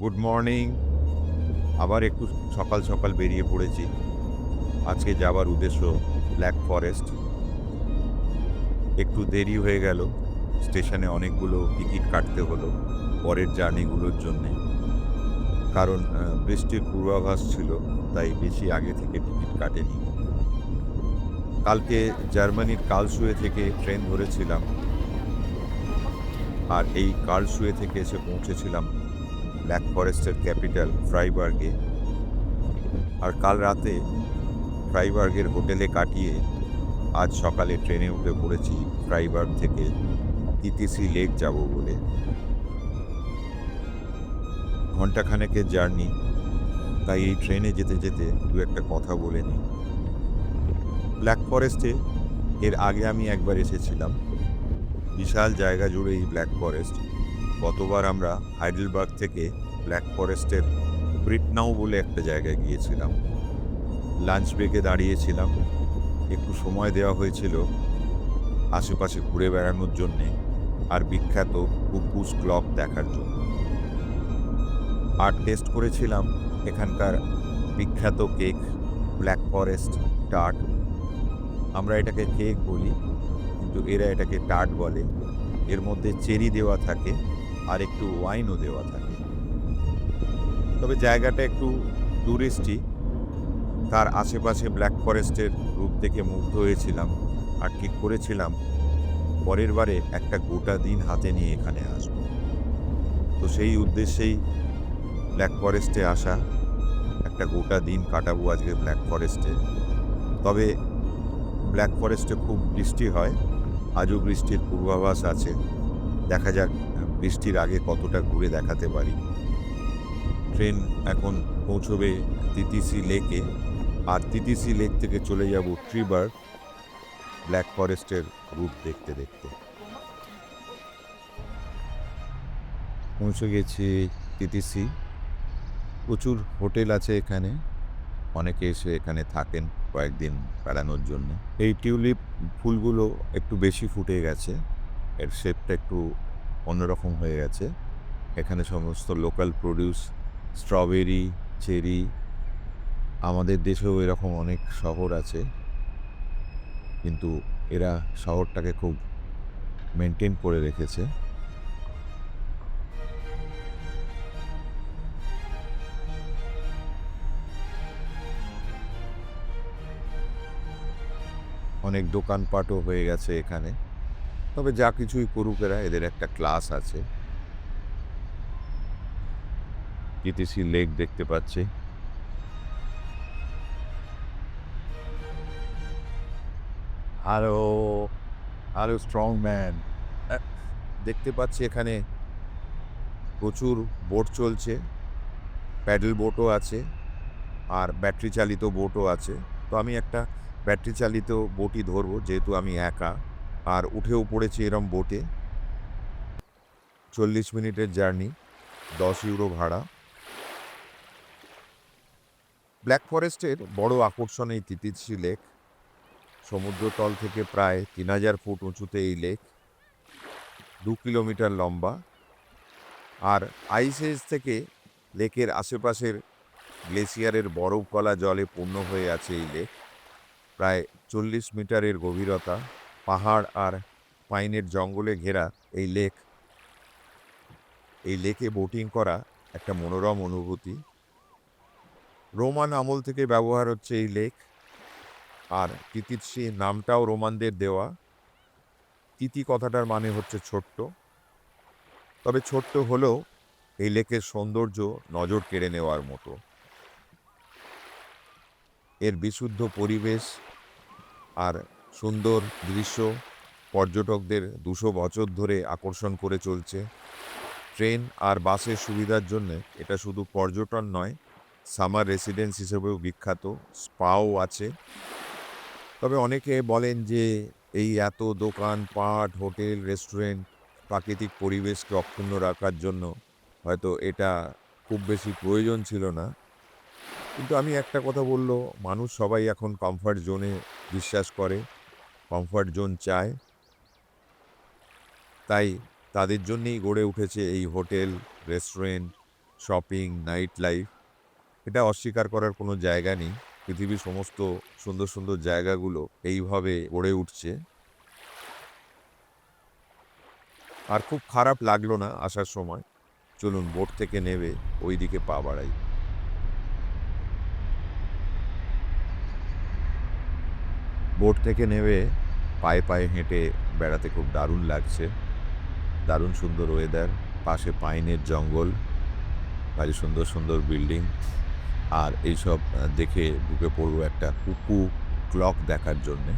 Good morning আবার একটু সকাল সকাল বেরিয়ে পড়েছি। আজকে যাবার উদ্দেশ্য ব্ল্যাক ফরেস্ট একটু দেরি হয়ে গেল। স্টেশনে অনেকগুলো টিকিট কাটতে হলো পরের জার্নিগুলোর জন্যে। কারণ বৃষ্টির পূর্বাভাস ছিল, তাই বেশি আগে থেকে টিকিট কাটেনি। কালকে জার্মানির কালসুয়ে থেকে ট্রেন ধরেছিলাম। আর এই কার্লসুয়ে থেকে এসে পৌঁছেছিলাম ব্ল্যাক ফরেস্টের ক্যাপিটাল ফ্রাইবার্গে আর কাল রাতে ফ্রাইবার্গের হোটেলে কাটিয়ে আজ সকালে ট্রেনে উঠে পড়েছি ফ্রাইবার্গ থেকে ইটিসি লেক যাব বলে। ঘন্টাখানেকের জার্নি, তাই এই ট্রেনে যেতে যেতে দু একটা কথা বলে নিই। ব্ল্যাক ফরেস্টে এর আগে আমি একবার এসেছিলাম। বিশাল জায়গা জুড়ে এই ব্ল্যাক ফরেস্ট গতবার আমরা হাইডেলবার্গ থেকে ব্ল্যাক ফরেস্টের ব্রিটনাও বলে একটা জায়গায় গিয়েছিলাম। লাঞ্চ ব্রেকে দাঁড়িয়েছিলাম। একটু সময় দেওয়া হয়েছিল আশেপাশে ঘুরে বেড়ানোর জন্যে আর বিখ্যাত কুকুস ক্লব দেখার জন্য। আর টেস্ট করেছিলাম এখানকার বিখ্যাত কেক, ব্ল্যাক ফরেস্ট টার্ট। আমরা এটাকে কেক বলি, কিন্তু এরা এটাকে টার্ট বলে। এর মধ্যে চেরি দেওয়া থাকে। আর একটু ওয়াইনও দেওয়া থাকে। তবে জায়গাটা একটু টুরিস্টি। তার আশেপাশে ব্ল্যাক ফরেস্টের রূপ দেখে মুগ্ধ হয়েছিলাম আর ঠিক করেছিলাম পরের বারে একটা গোটা দিন হাতে নিয়ে এখানে আসব। তো সেই উদ্দেশ্যেই ব্ল্যাক ফরেস্টে আসা, একটা গোটা দিন কাটাবো আজকে ব্ল্যাক ফরেস্টে। তবে ব্ল্যাক ফরেস্টে খুব বৃষ্টি হয়, আজও বৃষ্টির পূর্বাভাস আছে। দেখা যাক বৃষ্টির আগে কতটা ঘুরে দেখাতে পারি? ট্রেন এখন পৌঁছবে তিতিসি লেকে, আর তিতিসি লেক থেকে চলে যাব ট্রিবার ব্ল্যাক ফরেস্টের রূপ দেখতে দেখতে। পৌঁছে গেছি তিতিসি। প্রচুর হোটেল আছে এখানে। অনেকে এসে এখানে থাকেন কয়েকদিন বেড়ানোর জন্য। এই টিউলিপ ফুলগুলো একটু বেশি ফুটে গেছে। এর শেপটা একটু অন্যরকম হয়ে গেছে। এখানে সমস্ত লোকাল প্রডিউস স্ট্রবেরি চেরি আমাদের দেশেও এরকম অনেক শহর আছে। কিন্তু এরা শহরটাকে খুব মেনটেন করে রেখেছে। অনেক দোকানপাটও হয়ে গেছে এখানে। তবে যা কিছুই করুক এরা, এদের একটা ক্লাস আছে। ইটিসি লেক দেখতে পাচ্ছি। আরও আরও স্ট্রং ম্যান দেখতে পাচ্ছি এখানে প্রচুর বোট চলছে। প্যাডেল বোটও আছে আর ব্যাটারি চালিত বোটও আছে। তো আমি একটা ব্যাটারি চালিত বোটই ধরবো, যেহেতু আমি একা। আর উঠেও পড়েছি এরম বোটে চল্লিশ মিনিটের জার্নি দশ ইউরো ভাড়া। ব্ল্যাক ফরেস্টের বড় আকর্ষণ এই তিতিসি লেক সমুদ্রতল থেকে প্রায় তিন হাজার ফুট উঁচুতে এই লেক দু কিলোমিটার লম্বা। আর আইসেজ থেকে লেকের আশেপাশের গ্লেসিয়ারের বরফ গলা জলে পূর্ণ হয়ে আছে এই লেক প্রায় চল্লিশ মিটারের গভীরতা। পাহাড় আর পাইনের জঙ্গলে ঘেরা এই লেক। এই লেকে বোটিং করা একটা মনোরম অনুভূতি। রোমান আমল থেকে ব্যবহার হচ্ছে এই লেক। আর তিতিৎসি নামটাও রোমানদের দেওয়া। তিতি কথাটার মানে হচ্ছে ছোট্ট। তবে ছোট্ট হলেও এই লেকের সৌন্দর্য নজর কেড়ে নেওয়ার মতো। এর বিশুদ্ধ পরিবেশ আর সুন্দর দৃশ্য পর্যটকদের দুশো বছর ধরে আকর্ষণ করে চলছে। ট্রেন আর বাসের সুবিধার জন্য এটা শুধু পর্যটন নয়, সামার রেসিডেন্স হিসেবেও বিখ্যাত, স্পাও আছে। তবে অনেকে বলেন যে এই এত দোকান, পাট, হোটেল, রেস্টুরেন্ট প্রাকৃতিক পরিবেশকে অক্ষুণ্ণ রাখার জন্য হয়তো এটা খুব বেশি প্রয়োজন ছিল না। কিন্তু আমি একটা কথা বলল, মানুষ সবাই এখন কমফর্ট জোনে বিশ্বাস করে। কমফর্ট জোন চায়। তাই তাদের জন্যেই গড়ে উঠেছে এই hotel, restaurant, shopping, night life. এটা অস্বীকার করার কোনো জায়গা নেই। পৃথিবীর সমস্ত সুন্দর সুন্দর জায়গাগুলো এইভাবে গড়ে উঠছে। আর খুব খারাপ লাগল না আসার সময়। চলুন বোট থেকে নেবে ওই দিকে পা বাড়াই। বোট থেকে নেমে পায়ে পায়ে হেঁটে বেড়াতে খুব দারুণ লাগছে। দারুণ সুন্দর ওয়েদার পাশে পাইনের জঙ্গল, ভারী সুন্দর সুন্দর বিল্ডিং আর এইসব দেখে ঢুকে পড়ব একটা কুকু ক্লক দেখার জন্যে,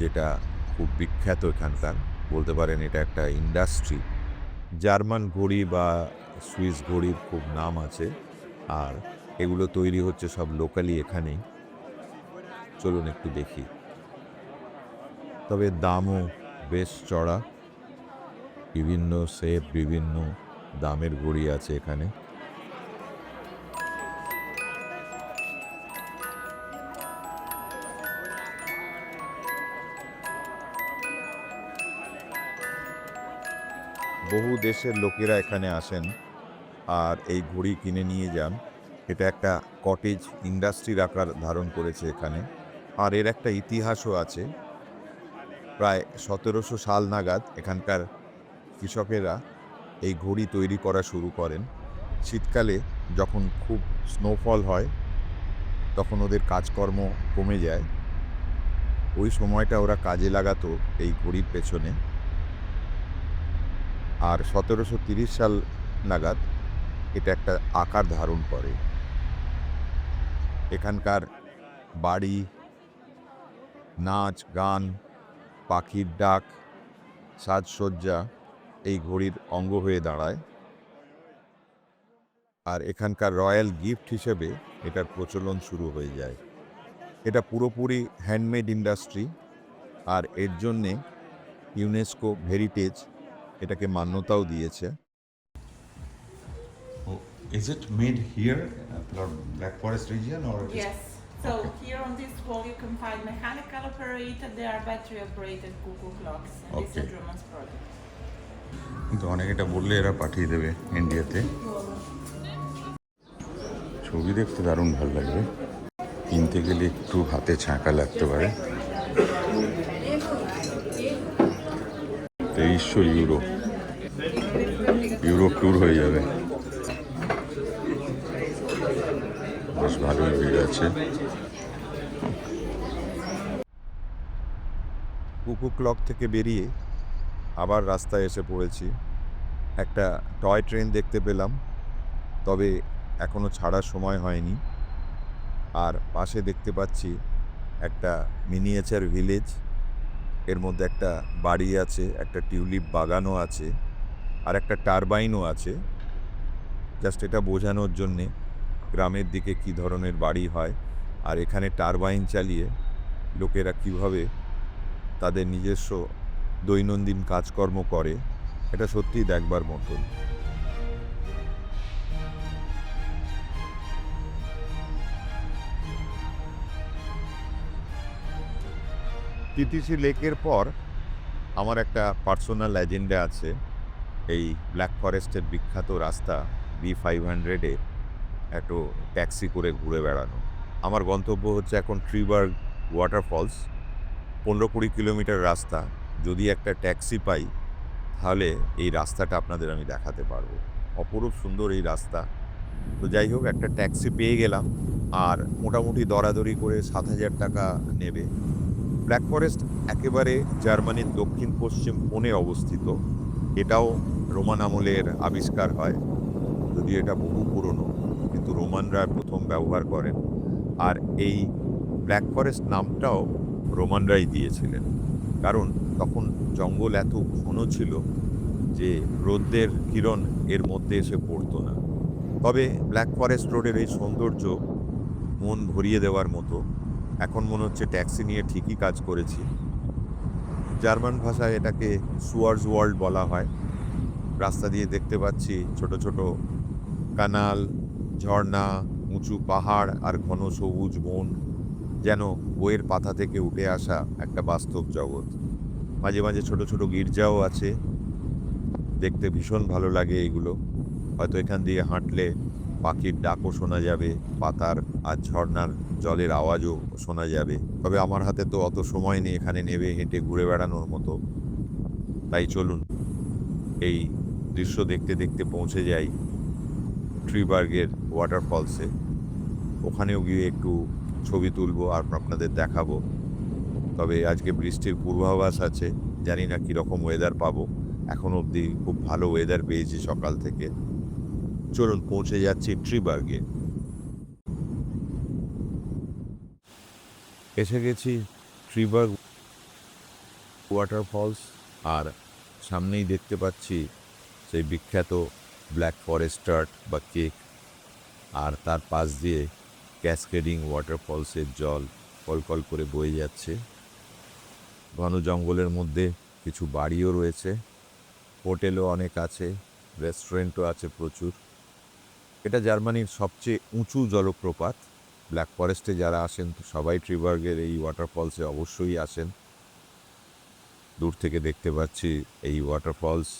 যেটা খুব বিখ্যাত এখানকার, বলতে পারেন এটা একটা ইন্ডাস্ট্রি জার্মান ঘড়ি বা সুইস ঘড়ির খুব নাম আছে, আর এগুলো তৈরি হচ্ছে সব লোকালি এখানেই। চলুন একটু দেখি। তবে দামও বেশ চড়া। বিভিন্ন শেপ বিভিন্ন দামের ঘড়ি আছে এখানে। বহু দেশের লোকেরা এখানে আসেন আর এই ঘড়ি কিনে নিয়ে যান। এটা একটা কটেজ ইন্ডাস্ট্রির আকার ধারণ করেছে এখানে। আর এর একটা ইতিহাসও আছে। প্রায় সতেরোশো সাল নাগাদ এখানকার কৃষকেরা এই ঘড়ি তৈরি করা শুরু করেন। শীতকালে যখন খুব স্নোফল হয়, তখন ওদের কাজকর্ম কমে যায়। ওই সময়টা ওরা কাজে লাগাতো এই ঘড়ির পেছনে। আর সতেরোশো তিরিশ সাল নাগাদ এটা একটা আকার ধারণ করে। এখানকার বাড়ি, নাচ, গান পাখির ডাক সাজসজ্জা এই ঘড়ির অঙ্গ হয়ে দাঁড়ায়। আর এখানকার রয়্যাল গিফট হিসেবে এটার প্রচলন শুরু হয়ে যায়। এটা পুরোপুরি হ্যান্ডমেড ইন্ডাস্ট্রি আর এর জন্যে ইউনেস্কো হেরিটেজ এটাকে মান্যতাও দিয়েছে। Is it made here, uh, or Black Forest so here on this wall you can find mechanical operated, they are battery operated cuckoo clocks. And this is a Drummond's product. কিন্তু অনেক এটা বললে এরা পাঠিয়ে দেবে ইন্ডিয়াতে ছবি দেখতে দারুণ ভালো লাগবে কিনতে গেলে একটু হাতে ছাঁকা লাগতে পারে তেইশশো ইউরো ইউরো ট্যুর হয়ে যাবে বেশ ভালোই ভিড় আছে কুকু ক্লক থেকে বেরিয়ে আবার রাস্তায় এসে পড়েছি। একটা টয় ট্রেন দেখতে পেলাম, তবে এখনও ছাড়ার সময় হয়নি। আর পাশে দেখতে পাচ্ছি একটা মিনিয়েচার ভিলেজ, এর মধ্যে একটা বাড়ি আছে, একটা টিউলিপ বাগানও আছে, আর একটা টারবাইনও আছে। জাস্ট এটা বোঝানোর জন্যে গ্রামের দিকে কী ধরনের বাড়ি হয়, আর এখানে টারবাইন চালিয়ে লোকেরা কীভাবে তাদের নিজস্ব দৈনন্দিন কাজকর্ম করে, এটা সত্যিই দেখবার মতন টিটিসি লেকের পর আমার একটা পার্সোনাল এজেন্ডা আছে, এই ব্ল্যাক ফরেস্টের বিখ্যাত রাস্তা বি ফাইভ হান্ড্রেডে একটু ট্যাক্সি করে ঘুরে বেড়ানো। আমার গন্তব্য হচ্ছে এখন ট্রিবার্গ ওয়াটারফলস পনেরো কুড়ি কিলোমিটার রাস্তা, যদি একটা ট্যাক্সি পাই, তাহলে এই রাস্তাটা আপনাদের আমি দেখাতে পারব। অপরূপ সুন্দর এই রাস্তা। তো যাই হোক, একটা ট্যাক্সি পেয়ে গেলাম, আর মোটামুটি দরাদরি করে সাত হাজার টাকা নেবে। ব্ল্যাক ফরেস্ট একেবারে জার্মানির দক্ষিণ পশ্চিম কোণে অবস্থিত। এটাও রোমান আমলের আবিষ্কার হয়। যদিও এটা বহু পুরনো, কিন্তু রোমানরা প্রথম ব্যবহার করেন। আর এই ব্ল্যাক ফরেস্ট নামটাও রোমানরাই দিয়েছিলেন। কারণ তখন জঙ্গল এত ঘন ছিল যে রোদ্রের কিরণ এর মধ্যে এসে পড়তো না। তবে ব্ল্যাক ফরেস্ট রোডের এই সৌন্দর্য মন ভরিয়ে দেওয়ার মতো এখন মনে হচ্ছে ট্যাক্সি নিয়ে ঠিকই কাজ করেছি। জার্মান ভাষায় এটাকে সুয়ার্স ওয়ার্ল্ড বলা হয়। রাস্তা দিয়ে দেখতে পাচ্ছি ছোট ছোট কানাল, ঝর্ণা, উঁচু পাহাড় আর ঘন সবুজ বন। যেন বইয়ের পাতা থেকে উঠে আসা একটা বাস্তব জগৎ। মাঝে মাঝে ছোট ছোট গির্জাও আছে। দেখতে ভীষণ ভালো লাগে এগুলো। হয়তো এখান দিয়ে হাঁটলে পাখির ডাকও শোনা যাবে, পাতার আর ঝর্ণার জলের আওয়াজও শোনা যাবে। তবে আমার হাতে তো অত সময় নেই এখানে নেবে, হেঁটে ঘুরে বেড়ানোর মতো। তাই চলুন, এই দৃশ্য দেখতে দেখতে পৌঁছে যাই ট্রিবার্গের ওয়াটারফলসে ওখানেও গিয়ে একটু ছবি তুলবো আর আপনাদের দেখাবো। তবে আজকে বৃষ্টির পূর্বাভাস আছে, জানি না কীরকম ওয়েদার পাবো। এখন অবধি খুব ভালো ওয়েদার পেয়েছি সকাল থেকে। চলুন, পৌঁছে যাচ্ছি ট্রিবার্গে এসে গেছি ট্রিবার্গ ওয়াটারফলস আর সামনেই দেখতে পাচ্ছি সেই বিখ্যাত ব্ল্যাক ফরেস্ট টার্ট বা কেক আর তার পাশ দিয়ে ক্যাসকেডিং ওয়াটারফলসের জল কলকল করে বয়ে যাচ্ছে। ঘন জঙ্গলের মধ্যে কিছু বাড়িও রয়েছে। হোটেলও অনেক আছে, রেস্টুরেন্টও আছে প্রচুর। এটা জার্মানির সবচেয়ে উঁচু জলপ্রপাত। ব্ল্যাক ফরেস্টে যারা আসেন তো সবাই ট্রিবার্গের এই ওয়াটারফলসে অবশ্যই আসেন। দূর থেকে দেখতে পাচ্ছি এই ওয়াটারফলস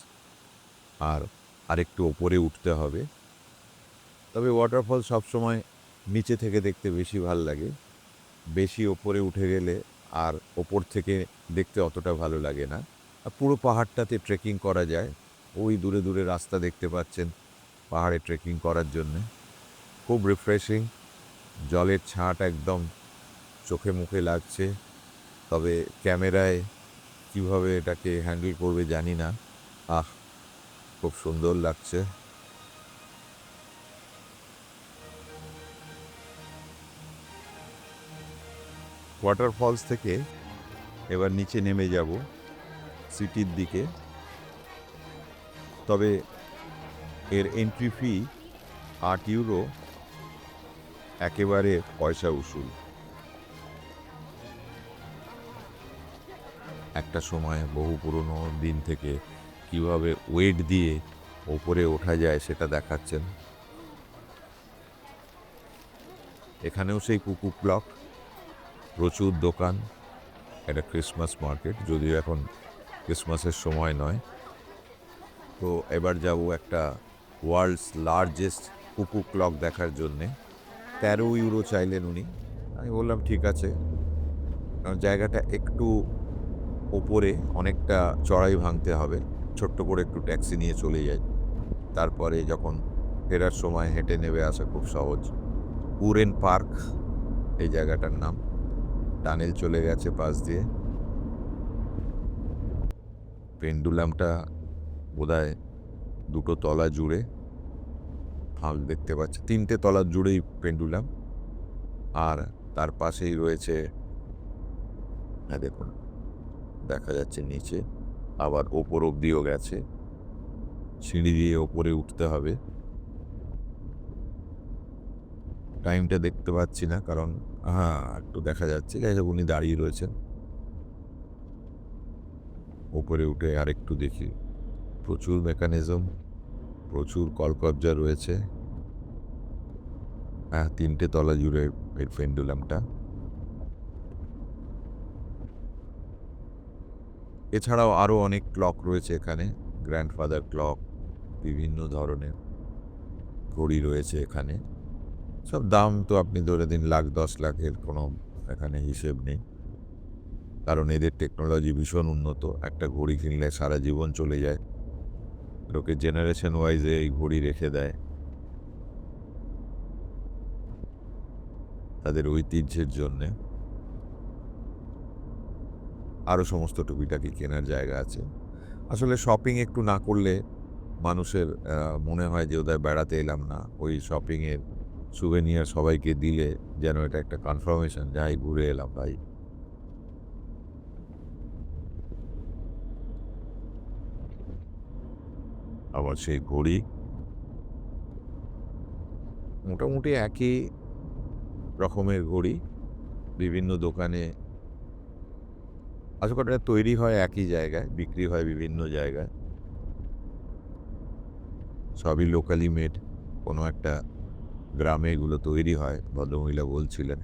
আর আরেকটু ওপরে উঠতে হবে। তবে ওয়াটারফল সবসময় নিচে থেকে দেখতে বেশি ভালো লাগে। বেশি ওপরে উঠে গেলে আর ওপর থেকে দেখতে অতটা ভালো লাগে না। আর পুরো পাহাড়টাতে ট্রেকিং করা যায়। ওই দূরে দূরে রাস্তা দেখতে পাচ্ছেন পাহাড়ে ট্রেকিং করার জন্যে। খুব রিফ্রেশিং জলের ছাট একদম চোখে মুখে লাগছে। তবে ক্যামেরায় কীভাবে এটাকে হ্যান্ডেল করবে জানি না। আহ, খুব সুন্দর লাগছে। ওয়াটারফলস থেকে এবার নিচে নেমে যাব সিটির দিকে। তবে এর এন্ট্রি ফি আট ইউরো একেবারে পয়সা উসুল। একটা সময় বহু পুরনো দিন থেকে কীভাবে ওয়েট দিয়ে ওপরে ওঠা যায় সেটা দেখাচ্ছেন। এখানেও সেই কুকু ক্লক প্রচুর দোকান এটা ক্রিসমাস মার্কেট যদিও এখন ক্রিসমাসের সময় নয়। তো এবার যাব একটা ওয়ার্ল্ডস লার্জেস্ট কুকু ক্লক দেখার জন্যে। তেরো ইউরো চাইলেন উনি। আমি বললাম, ঠিক আছে। কারণ জায়গাটা একটু ওপরে, অনেকটা চড়াই ভাঙতে হবে। ছোট্ট করে একটু ট্যাক্সি নিয়ে চলে যাই। তারপরে যখন ফেরার সময় হেঁটে নেবে, আসা খুব সহজ। উরেন পার্ক এই জায়গাটার নাম। টানেল চলে গেছে পাশ দিয়ে। পেন্ডুলামটা বোধহয় দুটো তলা জুড়ে ফাঁক দেখতে পাচ্ছি। তিনটে তলা জুড়েই পেন্ডুলাম। আর তার পাশেই রয়েছে হ্যাঁ দেখুন, দেখা যাচ্ছে নিচে, আবার ওপর অব্দিও গেছে। সিঁড়ি দিয়ে ওপরে উঠতে হবে। টাইমটা দেখতে পাচ্ছি না, কারণ হ্যাঁ একটু দেখা যাচ্ছে। যাই হোক উনি দাঁড়িয়ে রয়েছেন। ওপরে উঠে আরেকটু দেখি। প্রচুর মেকানিজম প্রচুর কলকবজা রয়েছে। হ্যাঁ তিনটে তলা জুড়ে এর পেন্ডুলামটা এছাড়াও আরও অনেক ক্লক রয়েছে এখানে। গ্র্যান্ডফাদার ক্লক বিভিন্ন ধরনের ঘড়ি রয়েছে এখানে। সব দাম তো আপনি ধরে দিন লাখ, দশ লাখের কোনো এখানে হিসেব নেই। কারণ এদের টেকনোলজি ভীষণ উন্নত। একটা ঘড়ি কিনলে সারা জীবন চলে যায়। লোকে জেনারেশন ওয়াইজে এই ঘড়ি রেখে দেয়। তাদের ঐতিহ্যের জন্যে। আরও সমস্ত টুপিটাকি কেনার জায়গা আছে। আসলে শপিং একটু না করলে মানুষের মনে হয় যে ওদের বেড়াতে এলাম না। ওই শপিংয়ের সুভেনিয়ার সবাইকে দিলে যেন এটা একটা কনফার্মেশন যাই, ঘুরে এলাম ভাই। আবার সেই ঘড়ি। মোটামুটি একই রকমের ঘড়ি, বিভিন্ন দোকানে আসলে তৈরি হয় একই জায়গায়, বিক্রি হয় বিভিন্ন জায়গায়। সবই লোকালি মেড কোনো একটা গ্রামে এগুলো তৈরি হয়, ভদ্রমহিলা বলছিলেন।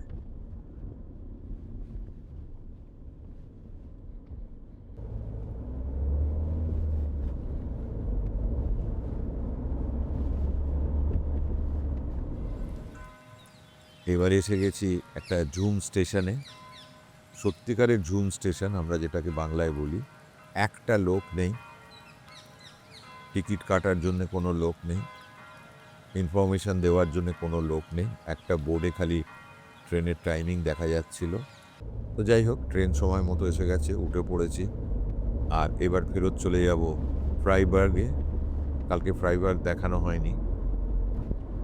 এবার এসে গেছি একটা ঝুম স্টেশনে। সত্যিকারের ঝুম স্টেশন আমরা যেটাকে বাংলায় বলি, একটা লোক নেই। টিকিট কাটার জন্য কোনো লোক নেই। ইনফরমেশন দেওয়ার জন্য কোনো লোক নেই। একটা বোর্ডে খালি ট্রেনের টাইমিং দেখা যাচ্ছিল। তো যাই হোক, ট্রেন সময় মতো এসে গেছে, উঠে পড়েছি। আর এবার ফেরত চলে যাব ফ্রাইবার্গে। কালকে ফ্রাইবার্গ দেখানো হয়নি।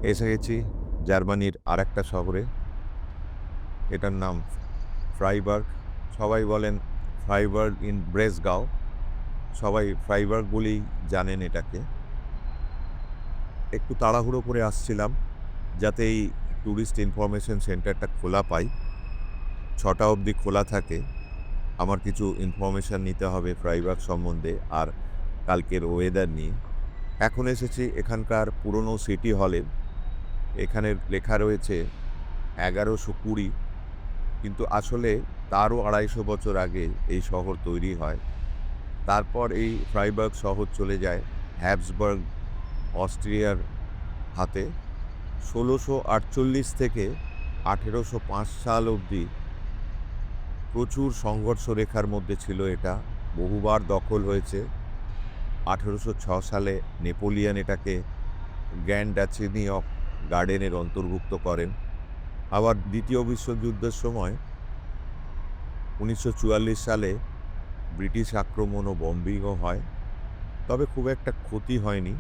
এসে গেছি জার্মানির আরেকটা শহরে। এটার নাম ফ্রাইবার্গ। সবাই বলেন ফ্রাইবার্গ ইন ব্রেসগাঁও। সবাই ফ্রাইবার্গ বলেই জানেন এটাকে। একটু তাড়াহুড়ো করে আসছিলাম, যাতে এই ট্যুরিস্ট ইনফরমেশন সেন্টারটা খোলা পাই। ছটা অবধি খোলা থাকে, আমার কিছু ইনফরমেশান নিতে হবে ফ্রাইবার্গ সম্বন্ধে আর কালকের ওয়েদার নিয়ে। এখন এসেছি এখানকার পুরনো সিটি হলে এখানের লেখা রয়েছে এগারোশো কুড়ি, কিন্তু আসলে তারও আড়াইশো বছর আগে এই শহর তৈরি হয়। তারপর এই ফ্রাইবার্গ শহর চলে যায় হ্যাবসবার্গ অস্ট্রিয়ার হাতে ষোলোশো আটচল্লিশ থেকে আঠেরোশো পাঁচ সাল অবধি প্রচুর সংঘর্ষ রেখার মধ্যে ছিল এটা। বহুবার দখল হয়েছে। আঠেরোশো ছ সালে নেপোলিয়ান এটাকে গ্র্যান্ড ডাচিনি অফ গার্ডেনের অন্তর্ভুক্ত করেন। আবার দ্বিতীয় বিশ্বযুদ্ধের সময় উনিশশো চুয়াল্লিশ সালে ব্রিটিশ আক্রমণ ও বম্বিংও হয়। তবে খুব একটা ক্ষতি হয়নি।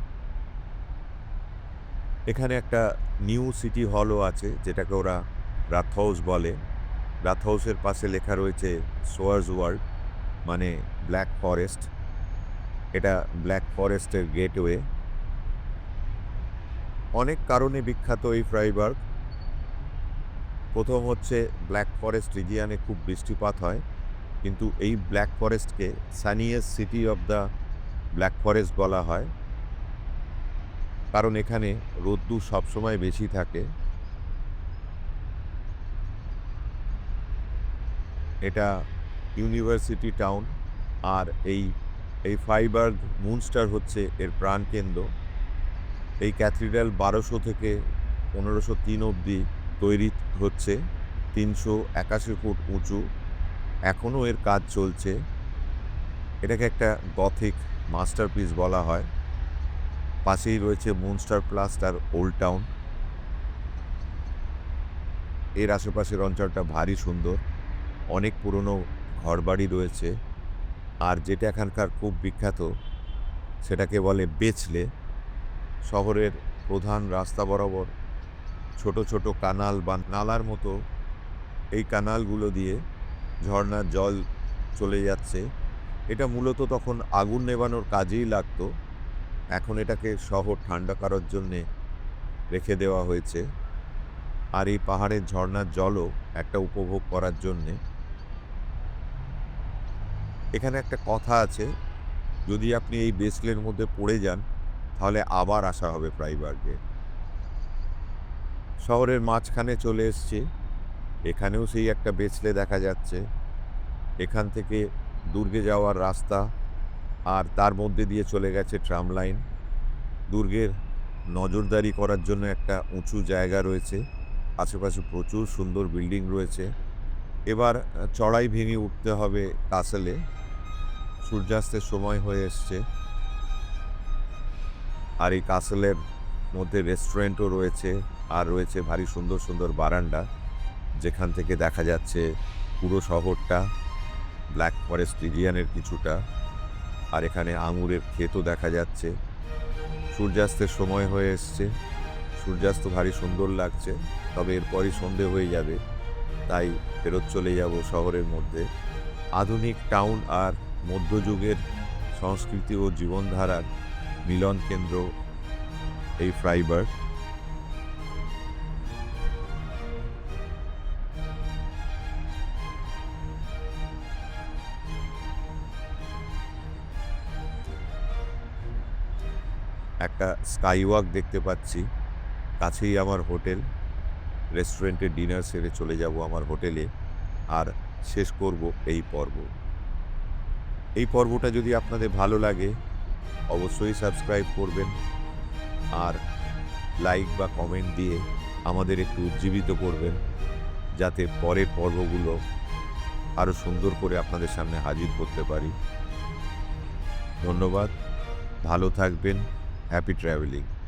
এখানে একটা নিউ সিটি হলও আছে, যেটাকে ওরা রাথ হাউস বলে। রাথ হাউসের পাশে লেখা রয়েছে সোয়ার্স ওয়ার্ল্ড মানে ব্ল্যাক ফরেস্ট। এটা ব্ল্যাক ফরেস্টের গেটওয়ে। অনেক কারণে বিখ্যাত এই ফ্রাইবার্গ। প্রথম হচ্ছে ব্ল্যাক ফরেস্ট রিজিয়ানে খুব বৃষ্টিপাত হয়, কিন্তু এই black ফরেস্টকে sunniest city of the black forest বলা হয়। কারণ এখানে রোদ্দুর সবসময় বেশি থাকে। এটা ইউনিভার্সিটি টাউন আর এই এই ফাইবার্গ মুনস্টার হচ্ছে এর প্রাণকেন্দ্র। এই ক্যাথিড্রাল বারোশো থেকে পনেরোশো তিন অবধি তৈরি হচ্ছে। তিনশো একাশি ফুট উঁচু। এখনও এর কাজ চলছে। এটাকে একটা গথিক মাস্টারপিস বলা হয়। পাশেই রয়েছে মুনস্টার প্লাস্টার ওল্ড টাউন এর আশেপাশের অঞ্চলটা ভারী সুন্দর। অনেক পুরনো ঘরবাড়ি রয়েছে। আর যেটা এখানকার খুব বিখ্যাত, সেটাকে বলে বেচলে। শহরের প্রধান রাস্তা বরাবর ছোট ছোট কানাল বা নালার মতো এই কানালগুলো দিয়ে ঝর্ণার জল চলে যাচ্ছে। এটা মূলত তখন আগুন নেবানোর কাজেই লাগতো। এখন এটাকে শহর ঠান্ডা করার জন্যে রেখে দেওয়া হয়েছে। আর এই পাহাড়ের ঝর্ণার জলও একটা উপভোগ করার জন্যে। এখানে একটা কথা আছে, যদি আপনি এই বেসলের মধ্যে পড়ে যান, তাহলে আবার আসা হবে ফ্রাইবার্গে। শহরের মাঝখানে চলে এসছে, এখানেও সেই একটা বেসলে দেখা যাচ্ছে। এখান থেকে দুর্গে যাওয়ার রাস্তা আর তার মধ্যে দিয়ে চলে গেছে ট্রাম লাইন। দুর্গের নজরদারি করার জন্য একটা উঁচু জায়গা রয়েছে। আশেপাশে প্রচুর সুন্দর বিল্ডিং রয়েছে। এবার চড়াই ভেঙে উঠতে হবে কাসেলে। সূর্যাস্তের সময় হয়ে এসছে। আর এই কাসেলের মধ্যে রেস্টুরেন্টও রয়েছে আর রয়েছে ভারী সুন্দর সুন্দর বারান্দা। যেখান থেকে দেখা যাচ্ছে পুরো শহরটা, ব্ল্যাক ফরেস্ট রিজিয়ানের কিছুটা। আর এখানে আঙুরের ক্ষেতও দেখা যাচ্ছে। সূর্যাস্তের সময় হয়ে এসছে। সূর্যাস্ত ভারী সুন্দর লাগছে, তবে এরপরই সন্ধে হয়ে যাবে। তাই ফেরত চলে যাব শহরের মধ্যে। আধুনিক টাউন আর মধ্যযুগের সংস্কৃতি ও জীবনধারার মিলন কেন্দ্র এই ফ্রাইবার্গ। একটা স্কাইওয়াক দেখতে পাচ্ছি। কাছেই আমার হোটেল। রেস্টুরেন্টে ডিনার সেরে চলে যাব আমার হোটেলে। আর শেষ করব এই পর্ব। এই পর্বটা যদি আপনাদের ভালো লাগে, অবশ্যই সাবস্ক্রাইব করবেন। আর লাইক বা কমেন্ট দিয়ে আমাদের একটু উজ্জীবিত করবেন, যাতে পরের পর্বগুলো আরও সুন্দর করে আপনাদের সামনে হাজির করতে পারি। ধন্যবাদ। ভালো থাকবেন। Happy traveling.